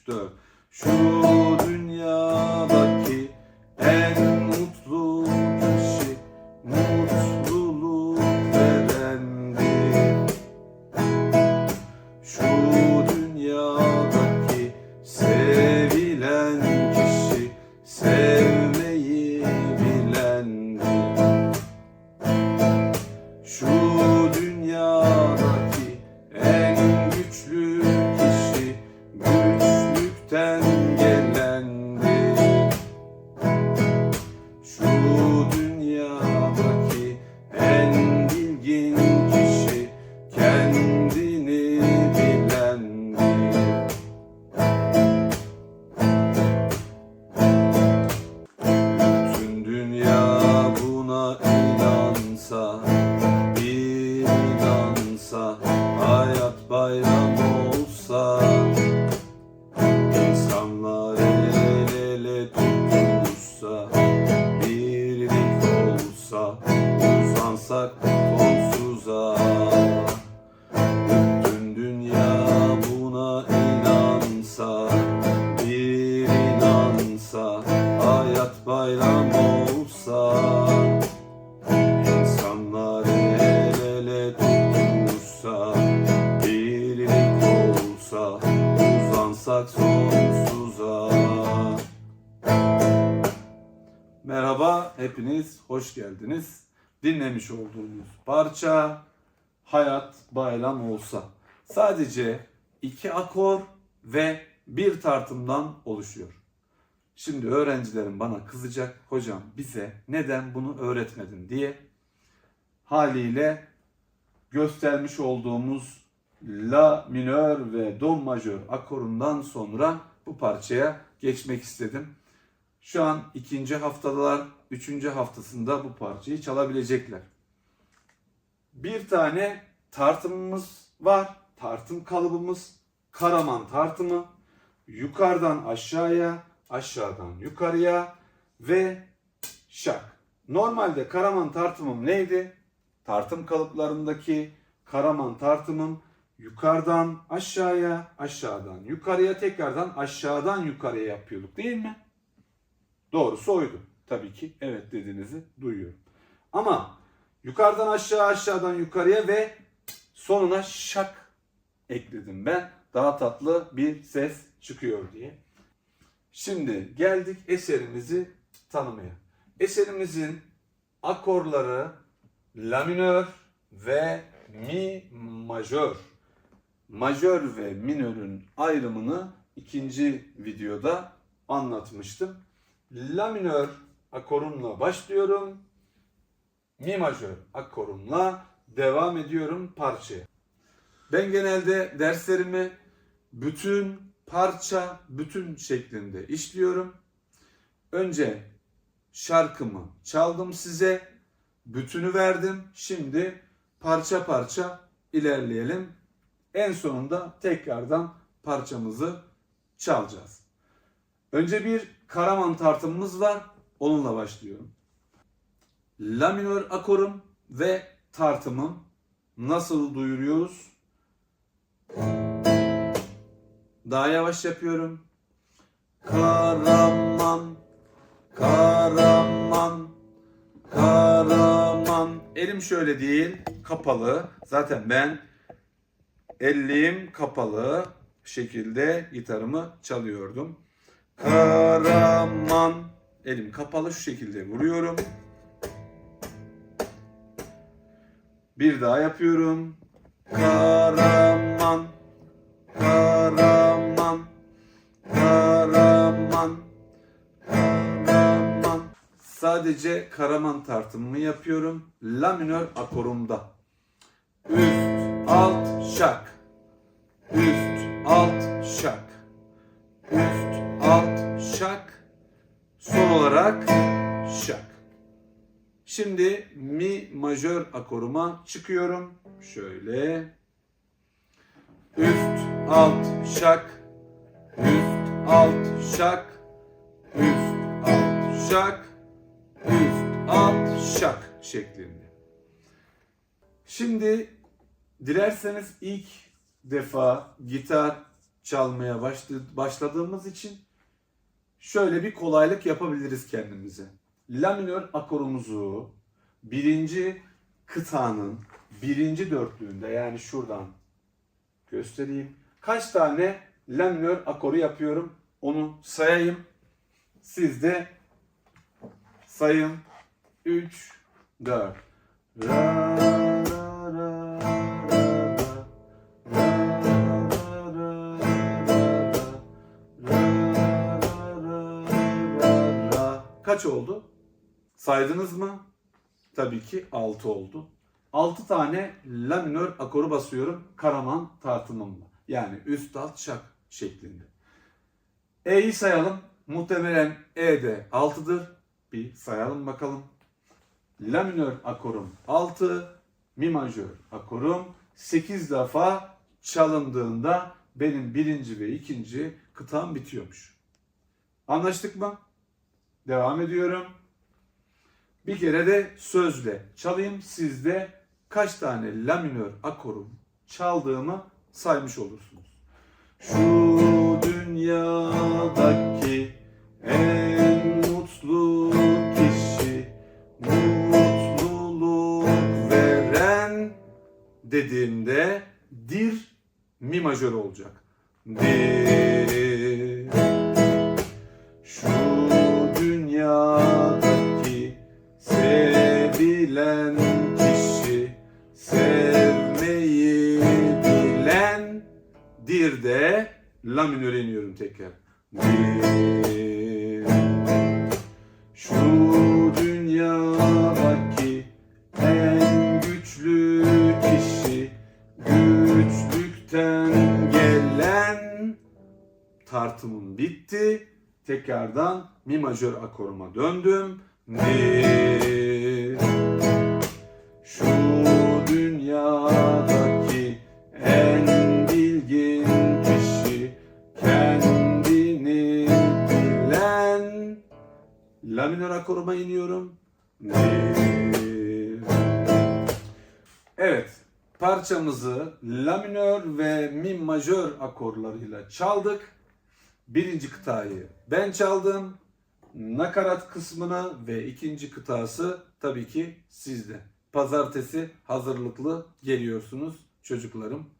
3, 4 Şu olsa, insanlar el ele tutuşsa, birlik olsa, uzansak sonsuza. Merhaba, hepiniz hoş geldiniz. Dinlemiş olduğunuz parça Hayat Bayram Olsa. Sadece iki akor ve bir tartımdan oluşuyor. Şimdi öğrencilerim bana kızacak. Hocam bize neden bunu öğretmedin diye. Haliyle göstermiş olduğumuz La minör ve Do majör akorundan sonra bu parçaya geçmek istedim. Şu an ikinci haftalar, üçüncü haftasında bu parçayı çalabilecekler. Bir tane tartımımız var. Tartım kalıbımız Karaman tartımı. Yukarıdan aşağıya, aşağıdan yukarıya ve şak. Normalde Karaman tartımım neydi? Tartım kalıplarındaki Karaman tartımım yukarıdan aşağıya, aşağıdan yukarıya, tekrardan aşağıdan yukarıya yapıyorduk değil mi? Doğrusu oydu. Tabii ki evet dediğinizi duyuyorum. Ama yukarıdan aşağı aşağıdan yukarıya ve sonuna şak ekledim ben. Daha tatlı bir ses çıkıyor diye. Şimdi geldik eserimizi tanımaya. Eserimizin akorları la minör ve mi majör. Majör ve minörün ayrımını ikinci videoda anlatmıştım. La minör akorumla başlıyorum. Mi majör akorumla devam ediyorum parçaya. Ben genelde derslerimi bütün parça, bütün şeklinde işliyorum. Önce şarkımı çaldım size, bütünü verdim. Şimdi parça parça ilerleyelim. En sonunda tekrardan parçamızı çalacağız. Önce bir Karaman tartımımız var. Onunla başlıyorum. La minör akorum ve tartımım nasıl duyuruyoruz? Daha yavaş yapıyorum. Karaman, Karaman, Karaman. Elim şöyle değil, kapalı. Zaten ben elliğim kapalı şekilde gitarımı çalıyordum. Karaman. Elim kapalı şu şekilde vuruyorum. Bir daha yapıyorum. Karaman. Karaman. Sadece Karaman tartımımı yapıyorum. La minör akorumda. Üst, alt, şak. Üst, alt, şak. Üst, alt, şak. Son olarak şak. Şimdi mi majör akoruma çıkıyorum. Şöyle. Üst, alt, şak. Üst, alt, şak. Üst, alt, şak. Alt, şak şeklinde. Şimdi dilerseniz ilk defa gitar çalmaya başladı- başladığımız için şöyle bir kolaylık yapabiliriz kendimize. La minör akorumuzu birinci kıtanın birinci dörtlüğünde yani şuradan göstereyim. Kaç tane la minör akoru yapıyorum onu sayayım. Siz de sayın. 3, 4. Ra, ra, ra, ra, ra. Kaç oldu? Saydınız mı? Tabii ki 6 oldu. 6 tane la minör akoru basıyorum Karaman tartımımla. Yani üst alt şak şeklinde. E'yi sayalım. Muhtemelen E de 6'dır. Bir sayalım bakalım. La minör akorum 6, mi majör akorum 8 defa çalındığında benim birinci ve ikinci kıtam bitiyormuş. Anlaştık mı? Devam ediyorum. Bir kere de sözle çalayım. Siz de kaç tane la minör akorum çaldığımı saymış olursunuz. Şu dünyadaki en dediğimde dir mi majör olacak. Dir şu dünyadaki sevilen kişi sevmeyi bilen dir de la minöre iniyorum tekrar. Dir şu tartımım bitti. Tekrardan mi majör akoruma döndüm. Mi. Şu dünyadaki en bilgin kişi kendini bilen La minör akoruma iniyorum. Mi. Evet, parçamızı la minör ve mi majör akorlarıyla çaldık. Birinci kıtayı ben çaldım. Nakarat kısmını ve ikinci kıtası tabii ki sizde. Pazartesi hazırlıklı geliyorsunuz çocuklarım.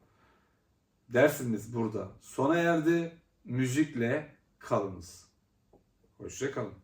Dersimiz burada sona erdi. Müzikle kalınız. Hoşça kalın.